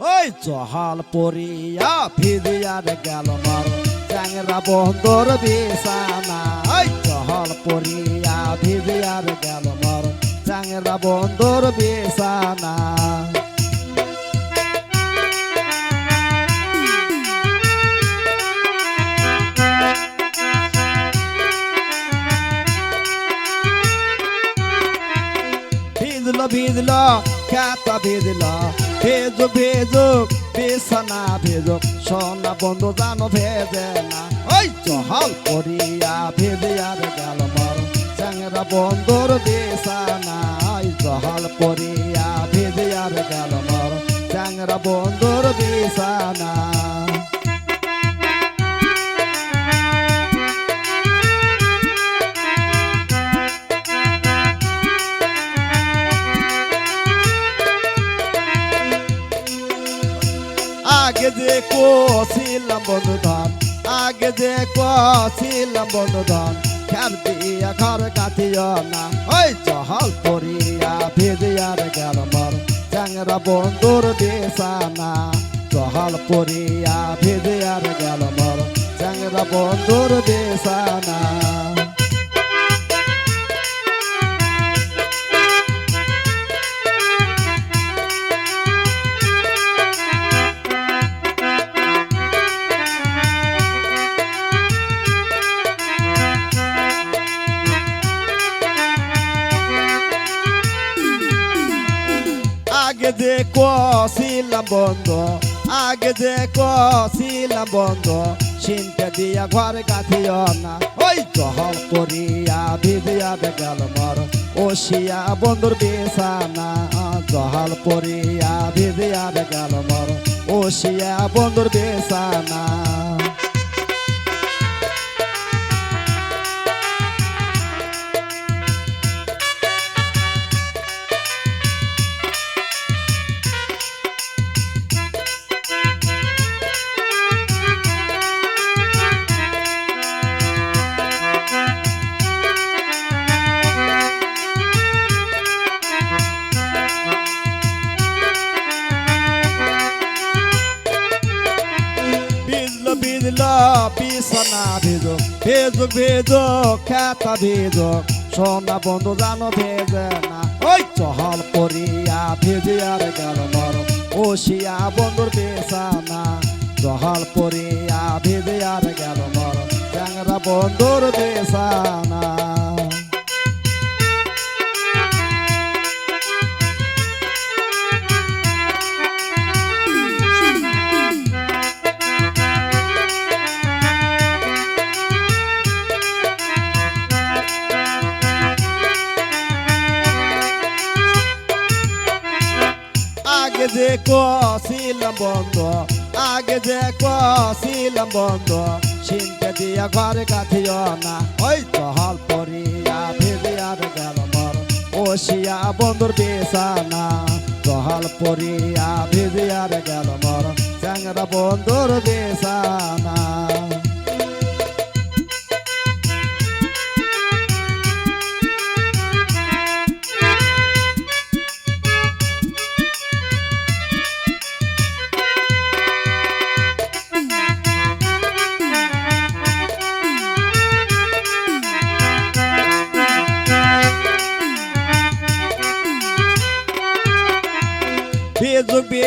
ওই জহাল পরিয়া ভিদিয়ার গেল মার। চ্যাংরা বন্দর বিছানা। ওই জহাল পরিয়া ভিদিয়ার গেল মার। চ্যাংরা বন্দর বিছানা। ভিজলো ভিজলো, খ্যাতা ভিজলো। ভেজুক ভেজো বিছানা ভেজো সোনা বন্ধু জানো ভেজে না। ওই চহল করিয়া ভেজে আর গেল মর চ্যাংরা বন্ধুর বিছানা ওই চহল করিয়া ভেজে আর গেল মর চ্যাংরা বন্ধুর বিছানা আগে যে কছিলাম বন্ধুধন আগে যে কছিলাম বন্ধুধন খের দিয়া ঘর কাটিও না। ওই চহল পরিয়া ভেজিয়ার গেল মর, চ্যাংরা বন্ধুর বেসানা চহল পরিয়া ভেজিয়ার গেল মর, চ্যাংরা বন্ধুর বেসানা আগে যে কছিলাম বন্ধ। আগে যে কছিলাম বন্ধ। চিন্তা দিয়া ঘর গাথিও না। ওই চহল করিয়া ভিজিয়া বেগাল মর। ওশিয়া বন্ধুর বেসানা জহল করিয়া ভিজিয়া বেগাল মর। ওশিয়া বন্ধুর বেসানা ভিজলো পিছনা ভেজো ভেজো ভেজো, খেতা ভেজো সোনা বন্ধু জানো ভেজে না, ওই চহল পরিয়া আর গেল নরম। ওশিয়া বন্ধুর বেসানা চহল পরিয়া আর গেল নরম। চ্যাংরা বন্ধুর বেসানা আগে যে কছিলাম বন্ধ, আগে যে কছিলাম বন্ধ। সিনকে দিয়া ঘরে কাঁথিও না, ওই তো হল পরিয়া ভেজিয়ার গেল মর। ওশিয়া বন্ধুর বেসানা চহল পরিয়া ভেজিয়ার গেল মর। চ্যাংরা বন্ধুর বেসানা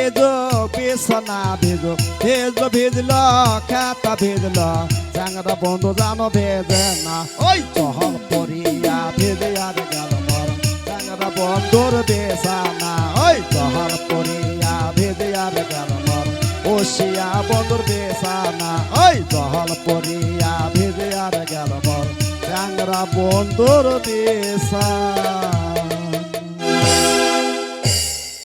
ভেজুক বিছানা ভেজুক ভেজলো ভেজলো খাতা ভেজলো চ্যাংরা বন্ধু জানো ভেজে না। ওই! চহল পরিয়া ভেজে আর গেল মর বন্ধুর বেসানা ওই! চহল পরিয়া ভেজে আর গেল ওশিয়া বন্ধুর বেসানা ওই! চহল পরিয়া ভেজে আর গেল মর বন্ধুর বেসানা